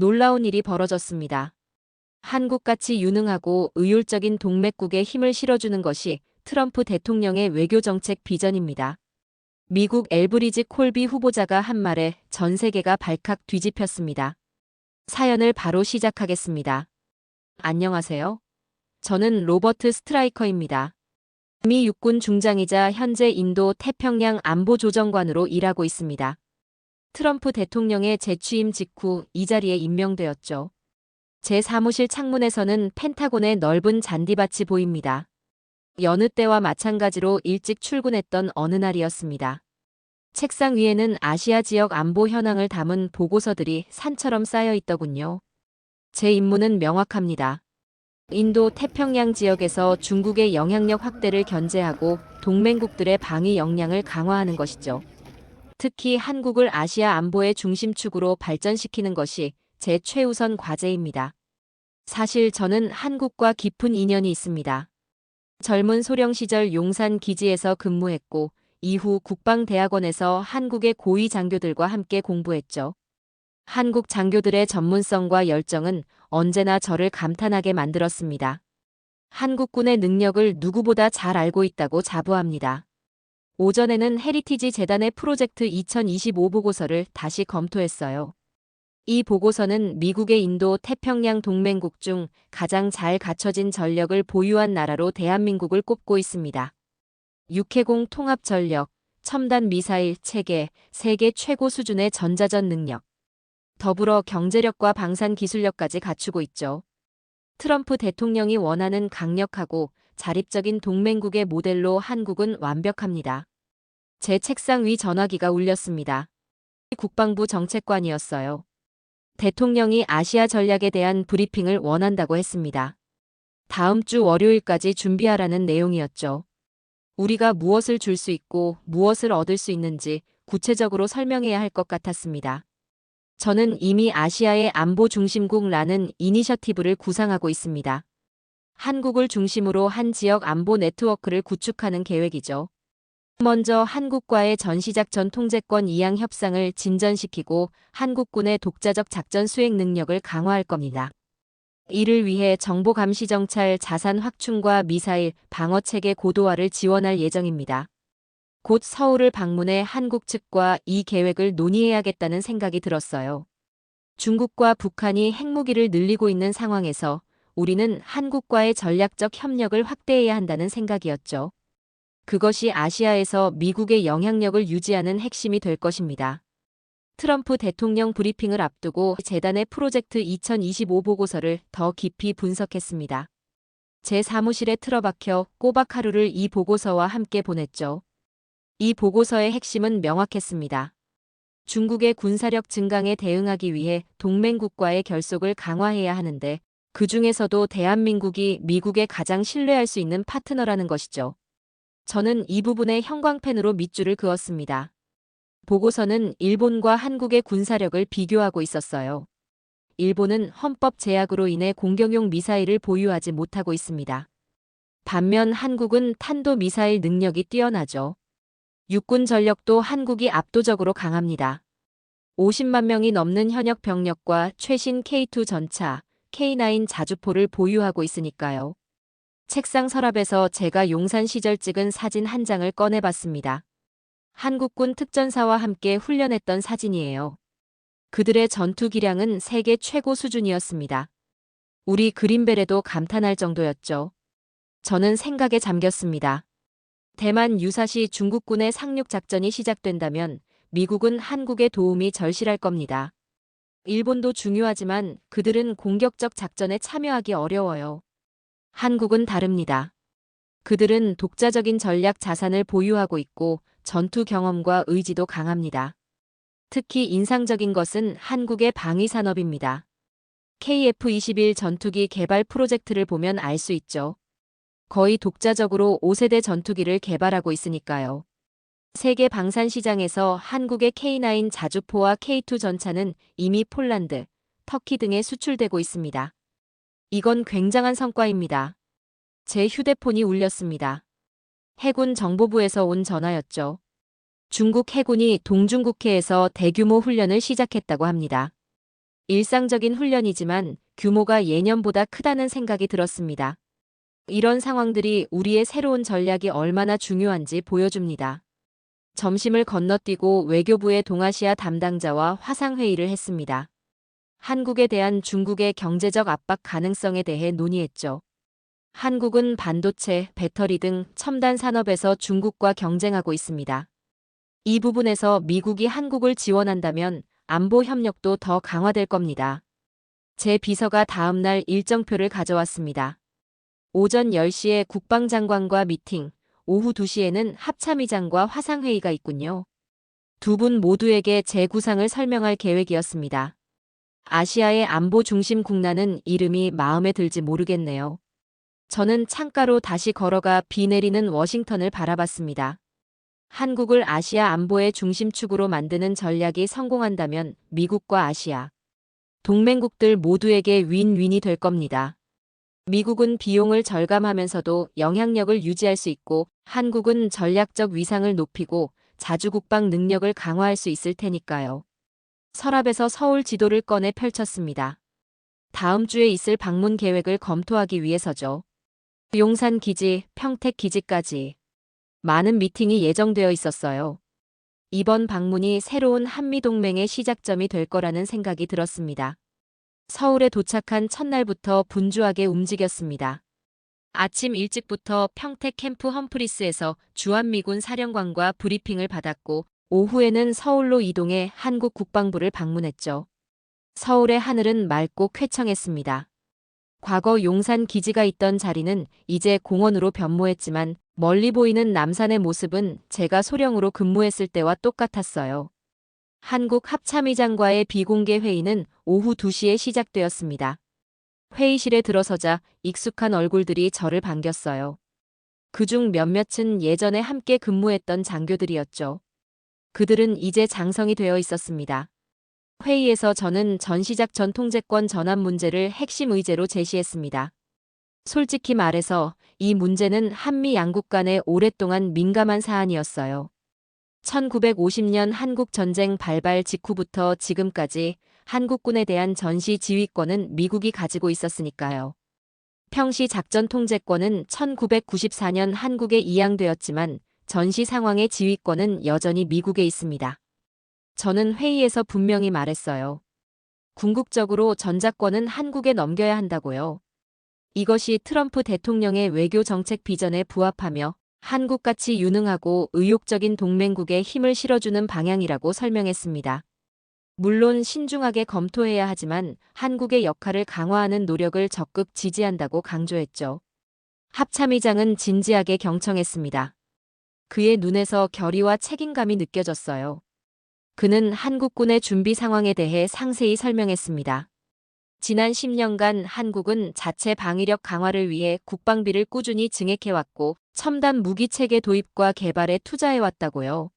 놀라운 일이 벌어졌습니다. 한국같이 유능하고 의율적인 동맹국에 힘을 실어주는 것이 트럼프 대통령의 외교정책 비전입니다. 미국 엘브리지 콜비 후보자가 한 말에 전 세계가 발칵 뒤집혔습니다. 사연을 바로 시작하겠습니다. 안녕하세요. 저는 로버트 스트라이커입니다. 미 육군 중장이자 현재 인도 태평양 안보조정관으로 일하고 있습니다. 트럼프 대통령의 재취임 직후 이 자리에 임명되었죠. 제 사무실 창문에서는 펜타곤의 넓은 잔디밭이 보입니다. 여느 때와 마찬가지로 일찍 출근했던 어느 날이었습니다. 책상 위에는 아시아 지역 안보 현황을 담은 보고서들이 산처럼 쌓여 있더군요. 제 임무는 명확합니다. 인도 태평양 지역에서 중국의 영향력 확대를 견제하고 동맹국들의 방위 역량을 강화하는 것이죠. 특히 한국을 아시아 안보의 중심축으로 발전시키는 것이 제 최우선 과제입니다. 사실 저는 한국과 깊은 인연이 있습니다. 젊은 소령 시절 용산 기지에서 근무했고 이후 국방대학원에서 한국의 고위 장교들과 함께 공부했죠. 한국 장교들의 전문성과 열정은 언제나 저를 감탄하게 만들었습니다. 한국군의 능력을 누구보다 잘 알고 있다고 자부합니다. 오전에는 헤리티지 재단의 프로젝트 2025 보고서를 다시 검토했어요. 이 보고서는 미국의 인도 태평양 동맹국 중 가장 잘 갖춰진 전력을 보유한 나라로 대한민국을 꼽고 있습니다. 육해공 통합 전력, 첨단 미사일 체계, 세계 최고 수준의 전자전 능력, 더불어 경제력과 방산 기술력까지 갖추고 있죠. 트럼프 대통령이 원하는 강력하고 자립적인 동맹국의 모델로 한국은 완벽합니다. 제 책상 위 전화기가 울렸습니다. 국방부 정책관이었어요. 대통령이 아시아 전략에 대한 브리핑을 원한다고 했습니다. 다음 주 월요일까지 준비하라는 내용이었죠. 우리가 무엇을 줄 수 있고 무엇을 얻을 수 있는지 구체적으로 설명해야 할 것 같았습니다. 저는 이미 아시아의 안보 중심국라는 이니셔티브를 구상하고 있습니다. 한국을 중심으로 한 지역 안보 네트워크를 구축하는 계획이죠. 먼저 한국과의 전시작 전 통제권 이양 협상을 진전시키고 한국군의 독자적 작전 수행 능력을 강화할 겁니다. 이를 위해 정보 감시 정찰 자산 확충과 미사일 방어 체계 고도화를 지원할 예정입니다. 곧 서울을 방문해 한국 측과 이 계획을 논의해야겠다는 생각이 들었어요. 중국과 북한이 핵무기를 늘리고 있는 상황에서 우리는 한국과의 전략적 협력을 확대해야 한다는 생각이었죠. 그것이 아시아에서 미국의 영향력을 유지하는 핵심이 될 것입니다. 트럼프 대통령 브리핑을 앞두고 재단의 프로젝트 2025 보고서를 더 깊이 분석했습니다. 제 사무실에 틀어박혀 꼬박 하루를 이 보고서와 함께 보냈죠. 이 보고서의 핵심은 명확했습니다. 중국의 군사력 증강에 대응하기 위해 동맹국과의 결속을 강화해야 하는데 그 중에서도 대한민국이 미국에 가장 신뢰할 수 있는 파트너라는 것이죠. 저는 이 부분에 형광펜으로 밑줄을 그었습니다. 보고서는 일본과 한국의 군사력을 비교하고 있었어요. 일본은 헌법 제약으로 인해 공격용 미사일을 보유하지 못하고 있습니다. 반면 한국은 탄도 미사일 능력이 뛰어나죠. 육군 전력도 한국이 압도적으로 강합니다. 50만 명이 넘는 현역 병력과 최신 K2 전차, K9 자주포를 보유하고 있으니까요. 책상 서랍에서 제가 용산 시절 찍은 사진 한 장을 꺼내봤습니다. 한국군 특전사와 함께 훈련했던 사진이에요. 그들의 전투 기량은 세계 최고 수준이었습니다. 우리 그린벨에도 감탄할 정도였죠. 저는 생각에 잠겼습니다. 대만 유사시 중국군의 상륙 작전이 시작된다면 미국은 한국의 도움이 절실할 겁니다. 일본도 중요하지만 그들은 공격적 작전에 참여하기 어려워요. 한국은 다릅니다. 그들은 독자적인 전략 자산을 보유하고 있고 전투 경험과 의지도 강합니다. 특히 인상적인 것은 한국의 방위 산업입니다. KF-21 전투기 개발 프로젝트를 보면 알 수 있죠. 거의 독자적으로 5세대 전투기를 개발하고 있으니까요. 세계 방산 시장에서 한국의 K9 자주포와 K2 전차는 이미 폴란드, 터키 등에 수출되고 있습니다. 이건 굉장한 성과입니다. 제 휴대폰이 울렸습니다. 해군 정보부에서 온 전화였죠. 중국 해군이 동중국해에서 대규모 훈련을 시작했다고 합니다. 일상적인 훈련이지만 규모가 예년보다 크다는 생각이 들었습니다. 이런 상황들이 우리의 새로운 전략이 얼마나 중요한지 보여줍니다. 점심을 건너뛰고 외교부의 동아시아 담당자와 화상회의를 했습니다. 한국에 대한 중국의 경제적 압박 가능성에 대해 논의했죠. 한국은 반도체, 배터리 등 첨단 산업에서 중국과 경쟁하고 있습니다. 이 부분에서 미국이 한국을 지원한다면 안보 협력도 더 강화될 겁니다. 제 비서가 다음날 일정표를 가져왔습니다. 오전 10시에 국방장관과 미팅, 오후 2시에는 합참의장과 화상회의가 있군요. 두 분 모두에게 제 구상을 설명할 계획이었습니다. 아시아의 안보 중심 국나는 이름이 마음에 들지 모르겠네요. 저는 창가로 다시 걸어가 비 내리는 워싱턴을 바라봤습니다. 한국을 아시아 안보의 중심축으로 만드는 전략이 성공한다면 미국과 아시아, 동맹국들 모두에게 윈윈이 될 겁니다. 미국은 비용을 절감하면서도 영향력을 유지할 수 있고 한국은 전략적 위상을 높이고 자주국방 능력을 강화할 수 있을 테니까요. 서랍에서 서울 지도를 꺼내 펼쳤습니다. 다음 주에 있을 방문 계획을 검토하기 위해서죠. 용산 기지, 평택 기지까지 많은 미팅이 예정되어 있었어요. 이번 방문이 새로운 한미동맹의 시작점이 될 거라는 생각이 들었습니다. 서울에 도착한 첫날부터 분주하게 움직였습니다. 아침 일찍부터 평택 캠프 험프리스에서 주한미군 사령관과 브리핑을 받았고 오후에는 서울로 이동해 한국 국방부를 방문했죠. 서울의 하늘은 맑고 쾌청했습니다. 과거 용산 기지가 있던 자리는 이제 공원으로 변모했지만 멀리 보이는 남산의 모습은 제가 소령으로 근무했을 때와 똑같았어요. 한국 합참의장과의 비공개 회의는 오후 2시에 시작되었습니다. 회의실에 들어서자 익숙한 얼굴들이 저를 반겼어요. 그중 몇몇은 예전에 함께 근무했던 장교들이었죠. 그들은 이제 장성이 되어 있었습니다. 회의에서 저는 전시작 전 통제권 전환 문제를 핵심 의제로 제시했습니다. 솔직히 말해서 이 문제는 한미 양국 간에 오랫동안 민감한 사안이었어요. 1950년 한국 전쟁 발발 직후부터 지금까지 한국군에 대한 전시 지휘권은 미국이 가지고 있었으니까요. 평시 작전 통제권은 1994년 한국에 이양되었지만 전시 상황의 지휘권은 여전히 미국에 있습니다. 저는 회의에서 분명히 말했어요. 궁극적으로 전자권은 한국에 넘겨야 한다고요. 이것이 트럼프 대통령의 외교 정책 비전에 부합하며 한국같이 유능하고 의욕적인 동맹국에 힘을 실어주는 방향이라고 설명했습니다. 물론 신중하게 검토해야 하지만 한국의 역할을 강화하는 노력을 적극 지지한다고 강조했죠. 합참의장은 진지하게 경청했습니다. 그의 눈에서 결의와 책임감이 느껴졌어요. 그는 한국군의 준비 상황에 대해 상세히 설명했습니다. 지난 10년간 한국은 자체 방위력 강화를 위해 국방비를 꾸준히 증액해왔고 첨단 무기 체계 도입과 개발에 투자해왔다고요.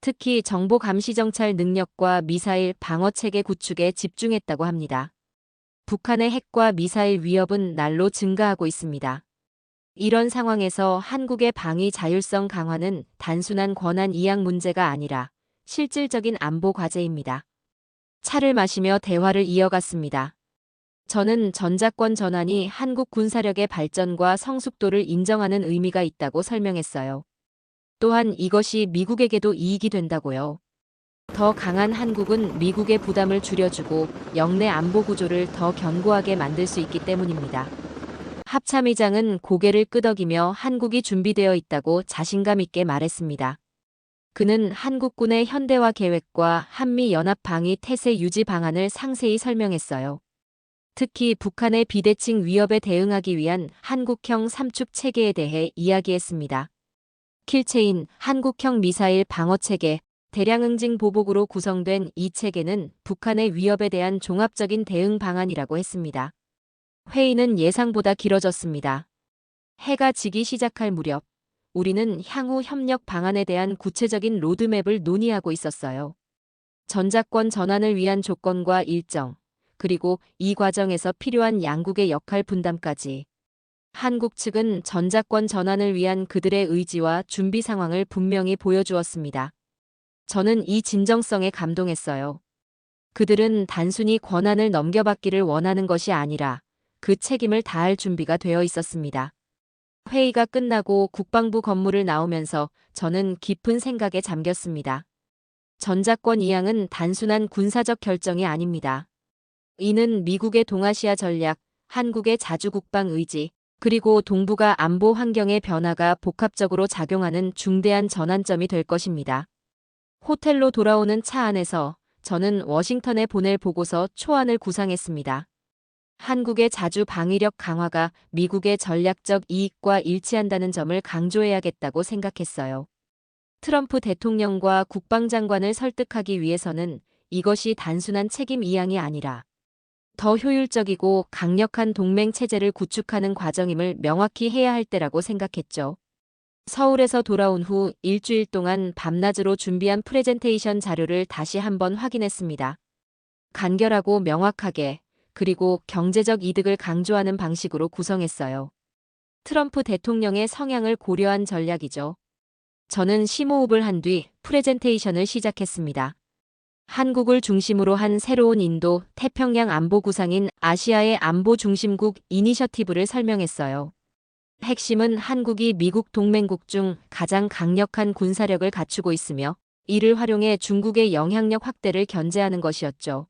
특히 정보 감시 정찰 능력과 미사일 방어 체계 구축에 집중했다고 합니다. 북한의 핵과 미사일 위협은 날로 증가하고 있습니다. 이런 상황에서 한국의 방위 자율성 강화는 단순한 권한 이양 문제가 아니라 실질적인 안보 과제입니다. 차를 마시며 대화를 이어갔습니다. 저는 전자권 전환이 한국 군사력의 발전과 성숙도를 인정하는 의미가 있다고 설명했어요. 또한 이것이 미국에게도 이익이 된다고요. 더 강한 한국은 미국의 부담을 줄여주고 영내 안보 구조를 더 견고하게 만들 수 있기 때문입니다. 합참의장은 고개를 끄덕이며 한국이 준비되어 있다고 자신감 있게 말했습니다. 그는 한국군의 현대화 계획과 한미 연합 방위 태세 유지 방안을 상세히 설명했어요. 특히 북한의 비대칭 위협에 대응하기 위한 한국형 삼축 체계에 대해 이야기했습니다. 킬체인 한국형 미사일 방어 체계, 대량 응징 보복으로 구성된 이 체계는 북한의 위협에 대한 종합적인 대응 방안이라고 했습니다. 회의는 예상보다 길어졌습니다. 해가 지기 시작할 무렵, 우리는 향후 협력 방안에 대한 구체적인 로드맵을 논의하고 있었어요. 전자권 전환을 위한 조건과 일정, 그리고 이 과정에서 필요한 양국의 역할 분담까지. 한국 측은 전자권 전환을 위한 그들의 의지와 준비 상황을 분명히 보여주었습니다. 저는 이 진정성에 감동했어요. 그들은 단순히 권한을 넘겨받기를 원하는 것이 아니라 그 책임을 다할 준비가 되어 있었습니다. 회의가 끝나고 국방부 건물을 나오면서 저는 깊은 생각에 잠겼습니다. 전작권 이양은 단순한 군사적 결정이 아닙니다. 이는 미국의 동아시아 전략, 한국의 자주국방 의지, 그리고 동북아 안보 환경의 변화가 복합적으로 작용하는 중대한 전환점이 될 것입니다. 호텔로 돌아오는 차 안에서 저는 워싱턴에 보낼 보고서 초안을 구상했습니다. 한국의 자주 방위력 강화가 미국의 전략적 이익과 일치한다는 점을 강조해야겠다고 생각했어요. 트럼프 대통령과 국방장관을 설득하기 위해서는 이것이 단순한 책임 이양이 아니라 더 효율적이고 강력한 동맹 체제를 구축하는 과정임을 명확히 해야 할 때라고 생각했죠. 서울에서 돌아온 후 일주일 동안 밤낮으로 준비한 프레젠테이션 자료를 다시 한번 확인했습니다. 간결하고 명확하게 그리고 경제적 이득을 강조하는 방식으로 구성했어요. 트럼프 대통령의 성향을 고려한 전략이죠. 저는 심호흡을 한 뒤 프레젠테이션을 시작했습니다. 한국을 중심으로 한 새로운 인도 태평양 안보 구상인 아시아의 안보 중심국 이니셔티브를 설명했어요. 핵심은 한국이 미국 동맹국 중 가장 강력한 군사력을 갖추고 있으며 이를 활용해 중국의 영향력 확대를 견제하는 것이었죠.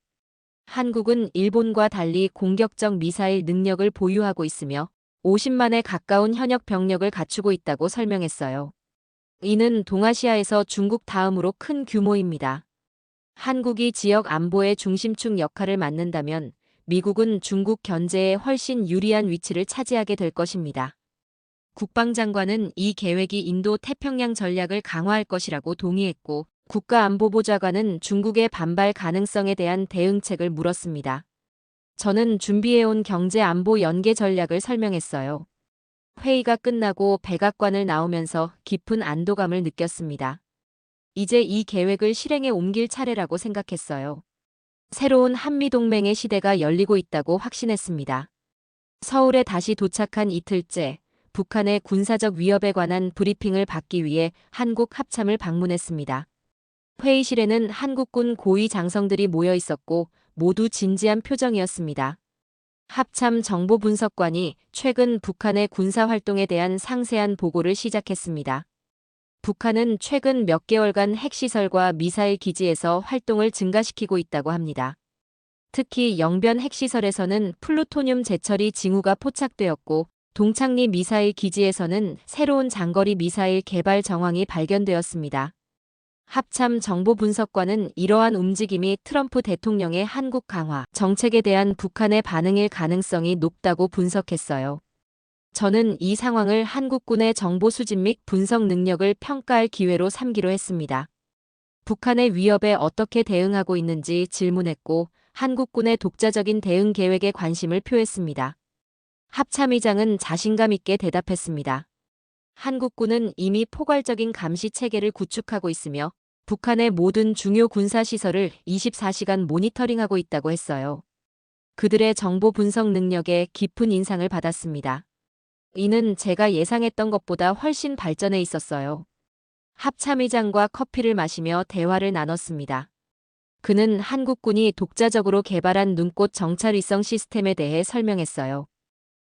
한국은 일본과 달리 공격적 미사일 능력을 보유하고 있으며 50만에 가까운 현역 병력을 갖추고 있다고 설명했어요. 이는 동아시아에서 중국 다음으로 큰 규모입니다. 한국이 지역 안보의 중심축 역할을 맡는다면 미국은 중국 견제에 훨씬 유리한 위치를 차지하게 될 것입니다. 국방장관은 이 계획이 인도 태평양 전략을 강화할 것이라고 동의했고 국가안보보좌관은 중국의 반발 가능성에 대한 대응책을 물었습니다. 저는 준비해온 경제안보 연계 전략을 설명했어요. 회의가 끝나고 백악관을 나오면서 깊은 안도감을 느꼈습니다. 이제 이 계획을 실행에 옮길 차례라고 생각했어요. 새로운 한미동맹의 시대가 열리고 있다고 확신했습니다. 서울에 다시 도착한 이틀째, 북한의 군사적 위협에 관한 브리핑을 받기 위해 한국 합참을 방문했습니다. 회의실에는 한국군 고위 장성들이 모여 있었고 모두 진지한 표정이었습니다. 합참 정보분석관이 최근 북한의 군사 활동에 대한 상세한 보고를 시작했습니다. 북한은 최근 몇 개월간 핵시설과 미사일 기지에서 활동을 증가시키고 있다고 합니다. 특히 영변 핵시설에서는 플루토늄 제처리 징후가 포착되었고 동창리 미사일 기지에서는 새로운 장거리 미사일 개발 정황이 발견되었습니다. 합참 정보 분석관은 이러한 움직임이 트럼프 대통령의 한국 강화 정책에 대한 북한의 반응일 가능성이 높다고 분석했어요. 저는 이 상황을 한국군의 정보 수집 및 분석 능력을 평가할 기회로 삼기로 했습니다. 북한의 위협에 어떻게 대응하고 있는지 질문했고 한국군의 독자적인 대응 계획에 관심을 표했습니다. 합참의장은 자신감 있게 대답했습니다. 한국군은 이미 포괄적인 감시 체계를 구축하고 있으며 북한의 모든 중요 군사시설을 24시간 모니터링하고 있다고 했어요. 그들의 정보 분석 능력에 깊은 인상을 받았습니다. 이는 제가 예상했던 것보다 훨씬 발전해 있었어요. 합참의장과 커피를 마시며 대화를 나눴습니다. 그는 한국군이 독자적으로 개발한 눈꽃 정찰 위성 시스템에 대해 설명했어요.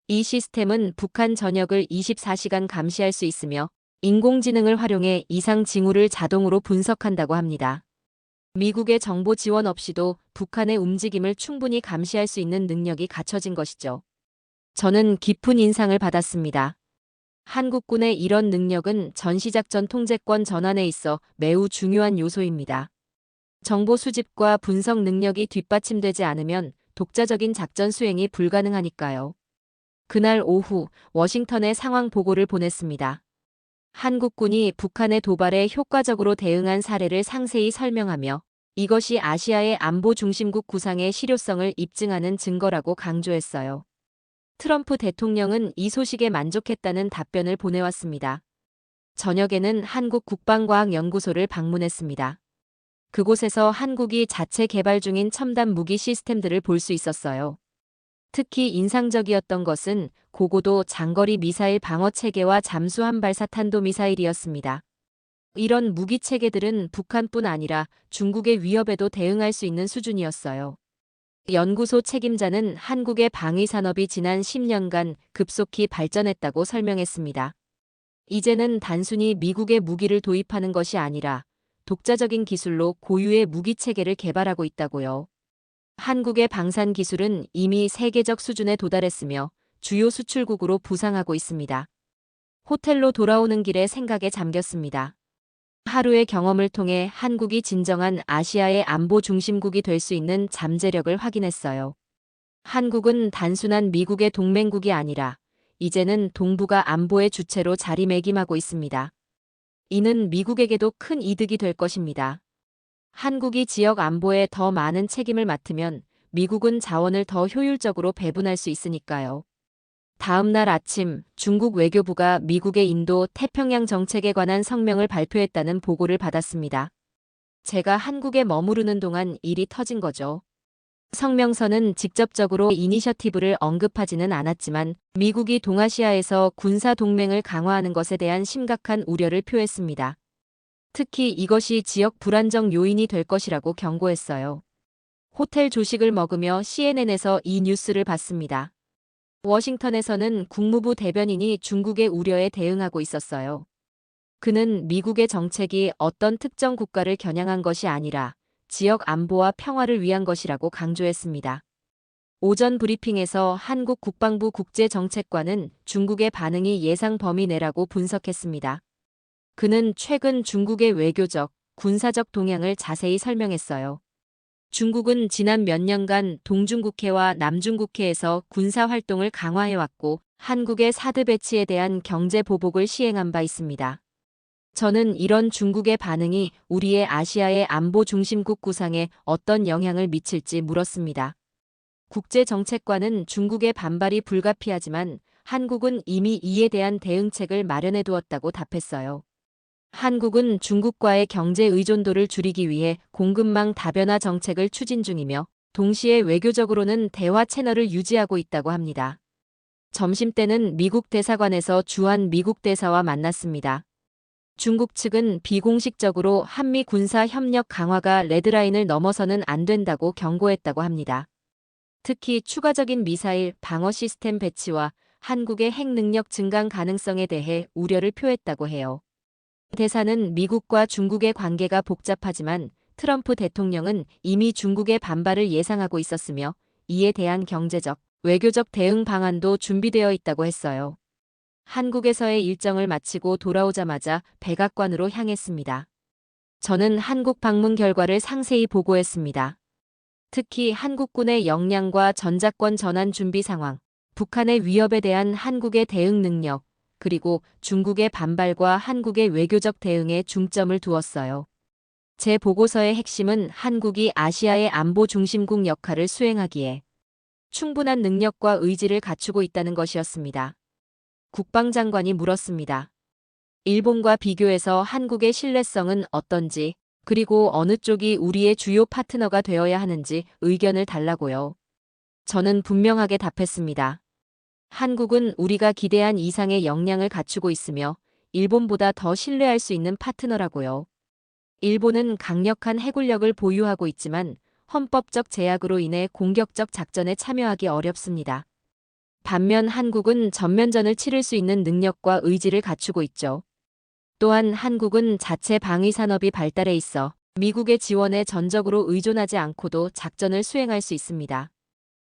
이 시스템은 북한 전역을 24시간 감시할 수 있으며 인공지능을 활용해 이상 징후를 자동으로 분석한다고 합니다. 미국의 정보 지원 없이도 북한의 움직임을 충분히 감시할 수 있는 능력이 갖춰진 것이죠. 저는 깊은 인상을 받았습니다. 한국군의 이런 능력은 전시작전 통제권 전환에 있어 매우 중요한 요소입니다. 정보 수집과 분석 능력이 뒷받침되지 않으면 독자적인 작전 수행이 불가능하니까요. 그날 오후 워싱턴에 상황 보고를 보냈습니다. 한국군이 북한의 도발에 효과적으로 대응한 사례를 상세히 설명하며 이것이 아시아의 안보 중심국 구상의 실효성을 입증하는 증거라고 강조했어요. 트럼프 대통령은 이 소식에 만족했다는 답변을 보내왔습니다. 저녁에는 한국 국방과학연구소를 방문했습니다. 그곳에서 한국이 자체 개발 중인 첨단 무기 시스템들을 볼 수 있었어요. 특히 인상적이었던 것은 고고도 장거리 미사일 방어 체계와 잠수함 발사 탄도 미사일이었습니다. 이런 무기 체계들은 북한뿐 아니라 중국의 위협에도 대응할 수 있는 수준이었어요. 연구소 책임자는 한국의 방위 산업이 지난 10년간 급속히 발전했다고 설명했습니다. 이제는 단순히 미국의 무기를 도입하는 것이 아니라 독자적인 기술로 고유의 무기 체계를 개발하고 있다고요. 한국의 방산 기술은 이미 세계적 수준에 도달했으며 주요 수출국으로 부상하고 있습니다. 호텔로 돌아오는 길에 생각에 잠겼습니다. 하루의 경험을 통해 한국이 진정한 아시아의 안보 중심국이 될 수 있는 잠재력을 확인했어요. 한국은 단순한 미국의 동맹국이 아니라 이제는 동북아 안보의 주체로 자리매김하고 있습니다. 이는 미국에게도 큰 이득이 될 것입니다. 한국이 지역 안보에 더 많은 책임을 맡으면 미국은 자원을 더 효율적으로 배분할 수 있으니까요. 다음 날 아침 중국 외교부가 미국의 인도 태평양 정책에 관한 성명을 발표했다는 보고를 받았습니다. 제가 한국에 머무르는 동안 일이 터진 거죠. 성명서는 직접적으로 이니셔티브를 언급하지는 않았지만 미국이 동아시아에서 군사 동맹을 강화하는 것에 대한 심각한 우려를 표했습니다. 특히 이것이 지역 불안정 요인이 될 것이라고 경고했어요. 호텔 조식을 먹으며 CNN에서 이 뉴스를 봤습니다. 워싱턴에서는 국무부 대변인이 중국의 우려에 대응하고 있었어요. 그는 미국의 정책이 어떤 특정 국가를 겨냥한 것이 아니라 지역 안보와 평화를 위한 것이라고 강조했습니다. 오전 브리핑에서 한국 국방부 국제정책관은 중국의 반응이 예상 범위 내라고 분석했습니다. 그는 최근 중국의 외교적, 군사적 동향을 자세히 설명했어요. 중국은 지난 몇 년간 동중국해와 남중국해에서 군사 활동을 강화해왔고 한국의 사드 배치에 대한 경제 보복을 시행한 바 있습니다. 저는 이런 중국의 반응이 우리의 아시아의 안보 중심국 구상에 어떤 영향을 미칠지 물었습니다. 국제 정책관은 중국의 반발이 불가피하지만 한국은 이미 이에 대한 대응책을 마련해 두었다고 답했어요. 한국은 중국과의 경제 의존도를 줄이기 위해 공급망 다변화 정책을 추진 중이며 동시에 외교적으로는 대화 채널을 유지하고 있다고 합니다. 점심 때는 미국 대사관에서 주한 미국 대사와 만났습니다. 중국 측은 비공식적으로 한미 군사 협력 강화가 레드라인을 넘어서는 안 된다고 경고했다고 합니다. 특히 추가적인 미사일 방어 시스템 배치와 한국의 핵 능력 증강 가능성에 대해 우려를 표했다고 해요. 대사는 미국과 중국의 관계가 복잡하지만 트럼프 대통령은 이미 중국의 반발을 예상하고 있었으며 이에 대한 경제적, 외교적 대응 방안도 준비되어 있다고 했어요. 한국에서의 일정을 마치고 돌아오자마자 백악관으로 향했습니다. 저는 한국 방문 결과를 상세히 보고했습니다. 특히 한국군의 역량과 전자권 전환 준비 상황, 북한의 위협에 대한 한국의 대응 능력, 그리고 중국의 반발과 한국의 외교적 대응에 중점을 두었어요. 제 보고서의 핵심은 한국이 아시아의 안보 중심국 역할을 수행하기에 충분한 능력과 의지를 갖추고 있다는 것이었습니다. 국방장관이 물었습니다. 일본과 비교해서 한국의 신뢰성은 어떤지, 그리고 어느 쪽이 우리의 주요 파트너가 되어야 하는지 의견을 달라고요. 저는 분명하게 답했습니다. 한국은 우리가 기대한 이상의 역량을 갖추고 있으며 일본보다 더 신뢰할 수 있는 파트너라고요. 일본은 강력한 해군력을 보유하고 있지만 헌법적 제약으로 인해 공격적 작전에 참여하기 어렵습니다. 반면 한국은 전면전을 치를 수 있는 능력과 의지를 갖추고 있죠. 또한 한국은 자체 방위 산업이 발달해 있어 미국의 지원에 전적으로 의존하지 않고도 작전을 수행할 수 있습니다.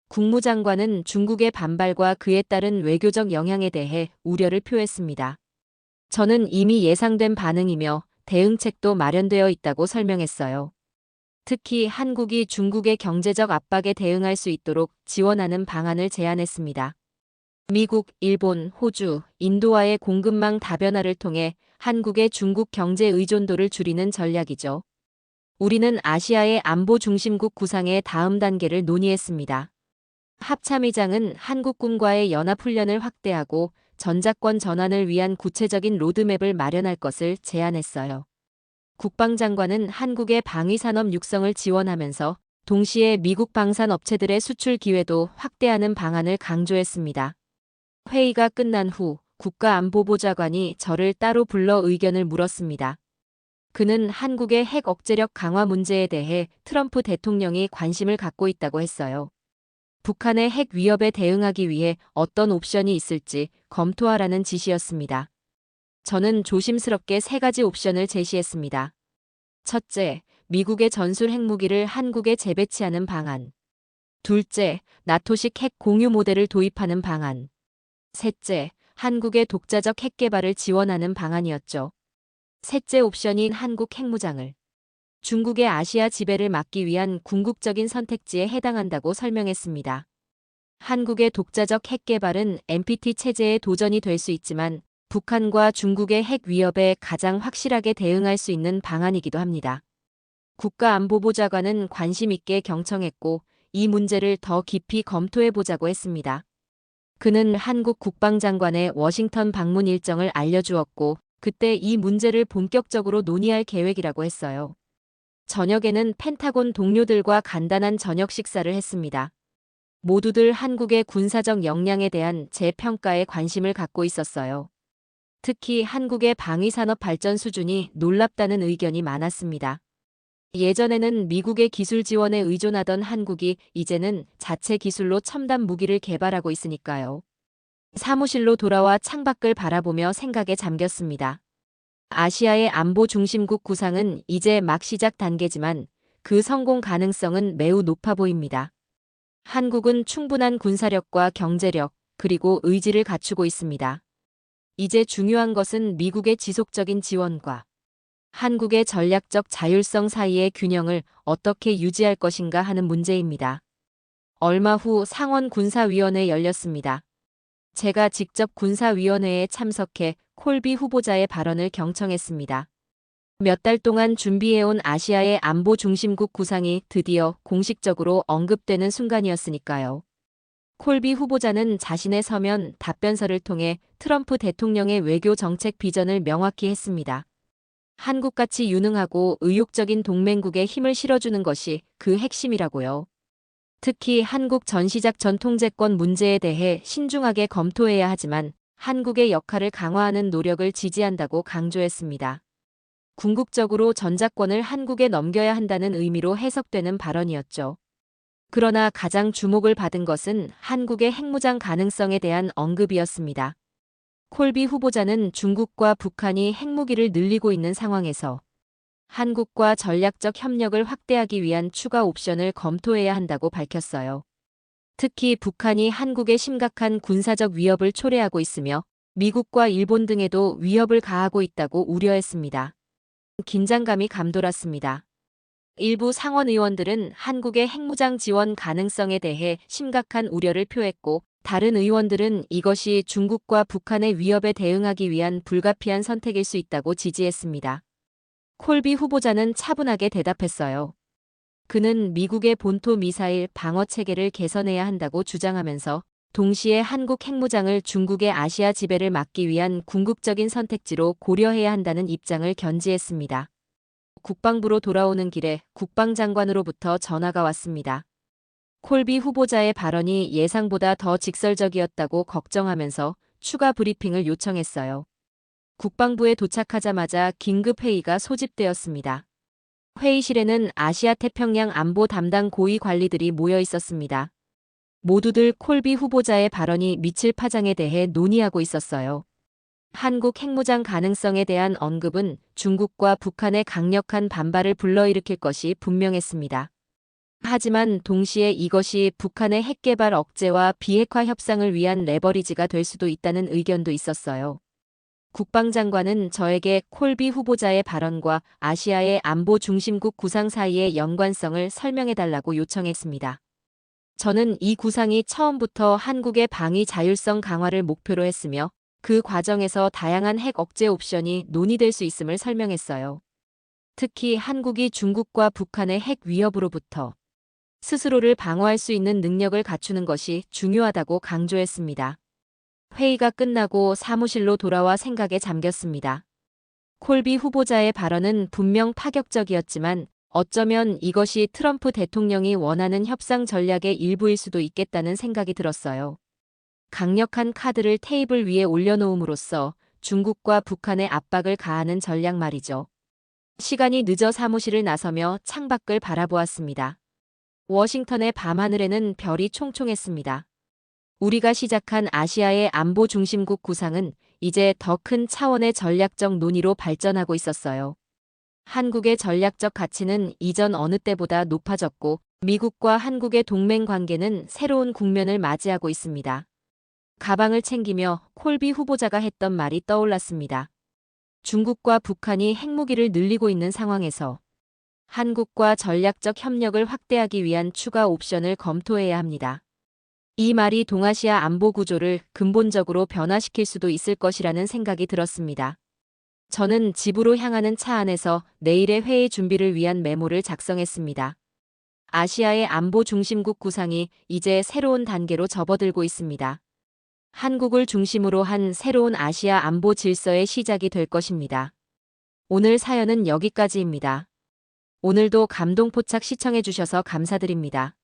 국무장관은 중국의 반발과 그에 따른 외교적 영향에 대해 우려를 표했습니다. 저는 이미 예상된 반응이며 대응책도 마련되어 있다고 설명했어요. 특히 한국이 중국의 경제적 압박에 대응할 수 있도록 지원하는 방안을 제안했습니다. 미국, 일본, 호주, 인도와의 공급망 다변화를 통해 한국의 중국 경제 의존도를 줄이는 전략이죠. 우리는 아시아의 안보 중심국 구상의 다음 단계를 논의했습니다. 합참의장은 한국군과의 연합훈련을 확대하고 전자권 전환을 위한 구체적인 로드맵을 마련할 것을 제안했어요. 국방장관은 한국의 방위산업 육성을 지원하면서 동시에 미국 방산 업체들의 수출 기회도 확대하는 방안을 강조했습니다. 회의가 끝난 후 국가안보보좌관이 저를 따로 불러 의견을 물었습니다. 그는 한국의 핵 억제력 강화 문제에 대해 트럼프 대통령이 관심을 갖고 있다고 했어요. 북한의 핵 위협에 대응하기 위해 어떤 옵션이 있을지 검토하라는 지시였습니다. 저는 조심스럽게 세 가지 옵션을 제시했습니다. 첫째, 미국의 전술 핵무기를 한국에 재배치하는 방안. 둘째, 나토식 핵 공유 모델을 도입하는 방안. 셋째, 한국의 독자적 핵 개발을 지원하는 방안이었죠. 셋째 옵션인 한국 핵무장을 중국의 아시아 지배를 막기 위한 궁극적인 선택지에 해당한다고 설명했습니다. 한국의 독자적 핵 개발은 NPT 체제의 도전이 될 수 있지만 북한과 중국의 핵 위협에 가장 확실하게 대응할 수 있는 방안이기도 합니다. 국가안보보좌관은 관심 있게 경청했고 이 문제를 더 깊이 검토해 보자고 했습니다. 그는 한국 국방장관의 워싱턴 방문 일정을 알려주었고 그때 이 문제를 본격적으로 논의할 계획이라고 했어요. 저녁에는 펜타곤 동료들과 간단한 저녁 식사를 했습니다. 모두들 한국의 군사적 역량에 대한 재평가에 관심을 갖고 있었어요. 특히 한국의 방위산업 발전 수준이 놀랍다는 의견이 많았습니다. 예전에는 미국의 기술 지원에 의존하던 한국이 이제는 자체 기술로 첨단 무기를 개발하고 있으니까요. 사무실로 돌아와 창밖을 바라보며 생각에 잠겼습니다. 아시아의 안보 중심국 구상은 이제 막 시작 단계지만 그 성공 가능성은 매우 높아 보입니다. 한국은 충분한 군사력과 경제력, 그리고 의지를 갖추고 있습니다. 이제 중요한 것은 미국의 지속적인 지원과 한국의 전략적 자율성 사이의 균형을 어떻게 유지할 것인가 하는 문제입니다. 얼마 후 상원 군사위원회 열렸습니다. 제가 직접 군사위원회에 참석해 콜비 후보자의 발언을 경청했습니다. 몇 달 동안 준비해온 아시아의 안보 중심국 구상이 드디어 공식적으로 언급되는 순간이었으니까요. 콜비 후보자는 자신의 서면 답변서를 통해 트럼프 대통령의 외교 정책 비전을 명확히 했습니다. 한국같이 유능하고 의욕적인 동맹국에 힘을 실어주는 것이 그 핵심이라고요. 특히 한국 전시작 전통제권 문제에 대해 신중하게 검토해야 하지만 한국의 역할을 강화하는 노력을 지지한다고 강조했습니다. 궁극적으로 전자권을 한국에 넘겨야 한다는 의미로 해석되는 발언이었죠. 그러나 가장 주목을 받은 것은 한국의 핵무장 가능성에 대한 언급이었습니다. 콜비 후보자는 중국과 북한이 핵무기를 늘리고 있는 상황에서 한국과 전략적 협력을 확대하기 위한 추가 옵션을 검토해야 한다고 밝혔어요. 특히 북한이 한국에 심각한 군사적 위협을 초래하고 있으며 미국과 일본 등에도 위협을 가하고 있다고 우려했습니다. 긴장감이 감돌았습니다. 일부 상원 의원들은 한국의 핵무장 지원 가능성에 대해 심각한 우려를 표했고 다른 의원들은 이것이 중국과 북한의 위협에 대응하기 위한 불가피한 선택일 수 있다고 지지했습니다. 콜비 후보자는 차분하게 대답했어요. 그는 미국의 본토 미사일 방어 체계를 개선해야 한다고 주장하면서 동시에 한국 핵무장을 중국의 아시아 지배를 막기 위한 궁극적인 선택지로 고려해야 한다는 입장을 견지했습니다. 국방부로 돌아오는 길에 국방장관으로부터 전화가 왔습니다. 콜비 후보자의 발언이 예상보다 더 직설적이었다고 걱정하면서 추가 브리핑을 요청했어요. 국방부에 도착하자마자 긴급 회의가 소집되었습니다. 회의실에는 아시아 태평양 안보 담당 고위 관리들이 모여 있었습니다. 모두들 콜비 후보자의 발언이 미칠 파장에 대해 논의하고 있었어요. 한국 핵무장 가능성에 대한 언급은 중국과 북한의 강력한 반발을 불러일으킬 것이 분명했습니다. 하지만 동시에 이것이 북한의 핵개발 억제와 비핵화 협상을 위한 레버리지가 될 수도 있다는 의견도 있었어요. 국방장관은 저에게 콜비 후보자의 발언과 아시아의 안보 중심국 구상 사이의 연관성을 설명해달라고 요청했습니다. 저는 이 구상이 처음부터 한국의 방위 자율성 강화를 목표로 했으며 그 과정에서 다양한 핵 억제 옵션이 논의될 수 있음을 설명했어요. 특히 한국이 중국과 북한의 핵 위협으로부터 스스로를 방어할 수 있는 능력을 갖추는 것이 중요하다고 강조했습니다. 회의가 끝나고 사무실로 돌아와 생각에 잠겼습니다. 콜비 후보자의 발언은 분명 파격적이었지만 어쩌면 이것이 트럼프 대통령이 원하는 협상 전략의 일부일 수도 있겠다는 생각이 들었어요. 강력한 카드를 테이블 위에 올려놓음으로써 중국과 북한의 압박을 가하는 전략 말이죠. 시간이 늦어 사무실을 나서며 창밖을 바라보았습니다. 워싱턴의 밤하늘에는 별이 총총했습니다. 우리가 시작한 아시아의 안보 중심국 구상은 이제 더 큰 차원의 전략적 논의로 발전하고 있었어요. 한국의 전략적 가치는 이전 어느 때보다 높아졌고 미국과 한국의 동맹 관계는 새로운 국면을 맞이하고 있습니다. 가방을 챙기며 콜비 후보자가 했던 말이 떠올랐습니다. 중국과 북한이 핵무기를 늘리고 있는 상황에서 한국과 전략적 협력을 확대하기 위한 추가 옵션을 검토해야 합니다. 이 말이 동아시아 안보 구조를 근본적으로 변화시킬 수도 있을 것이라는 생각이 들었습니다. 저는 집으로 향하는 차 안에서 내일의 회의 준비를 위한 메모를 작성했습니다. 아시아의 안보 중심국 구상이 이제 새로운 단계로 접어들고 있습니다. 한국을 중심으로 한 새로운 아시아 안보 질서의 시작이 될 것입니다. 오늘 사연은 여기까지입니다. 오늘도 감동포착 시청해주셔서 감사드립니다.